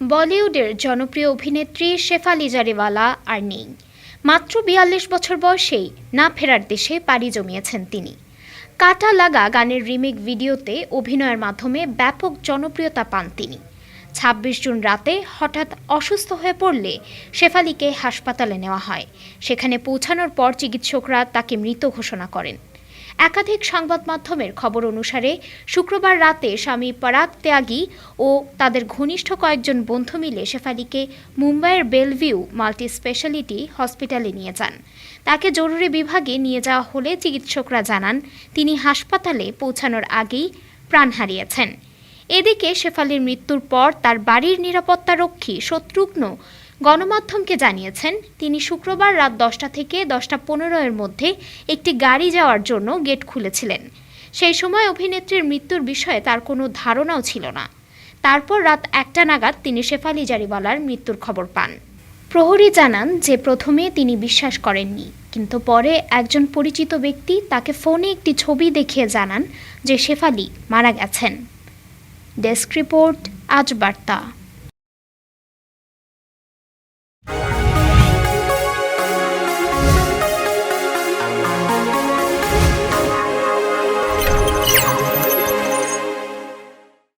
বলিউডের জনপ্রিয় অভিনেত্রী শেফালি জারিওয়ালা আর নেই। মাত্র বিয়াল্লিশ বছর বয়সেই না ফেরার দেশে পাড়ি জমিয়েছেন তিনি। কাটা লাগা গানের রিমেক ভিডিওতে অভিনয়ের মাধ্যমে ব্যাপক জনপ্রিয়তা পান তিনি। ছাব্বিশ জুন রাতে হঠাৎ অসুস্থ হয়ে পড়লে শেফালিকে হাসপাতালে নেওয়া হয়। সেখানে পৌঁছানোর পর চিকিৎসকরা তাকে মৃত ঘোষণা করেন। একাধিক সংবাদ মাধ্যমের খবর অনুসারে, শুক্রবার রাতে স্বামী পরাগ ত্যাগী ও তাদের ঘনিষ্ঠ কয়েকজন বন্ধু মিলে শেফালিকে মুম্বাইয়ের বেলভিউ মাল্টি স্পেশালিটি হসপিটালে নিয়ে যান। তাকে জরুরি বিভাগে নিয়ে যাওয়া হলে চিকিৎসকরা জানান, তিনি হাসপাতালে পৌঁছানোর আগেই প্রাণ হারিয়েছেন। এদিকে শেফালির মৃত্যুর পর তার বাড়ির নিরাপত্তারক্ষী শত্রুঘ্ন গণমাধ্যমকে জানিয়েছেন, তিনি শুক্রবার রাত দশটা থেকে দশটা পনেরো এর মধ্যে একটি গাড়ি যাওয়ার জন্য গেট খুলেছিলেন। সেই সময় অভিনেত্রীর মৃত্যুর বিষয়ে তার কোনো ধারণাও ছিল না। তারপর রাত একটা নাগাদ তিনি শেফালি জারিওয়ালার মৃত্যুর খবর পান। প্রহরী জানান যে প্রথমে তিনি বিশ্বাস করেননি, কিন্তু পরে একজন পরিচিত ব্যক্তি তাকে ফোনে একটি ছবি দেখিয়ে জানান যে শেফালি মারা গেছেন। ডেস্ক রিপোর্ট, আজ বার্তা।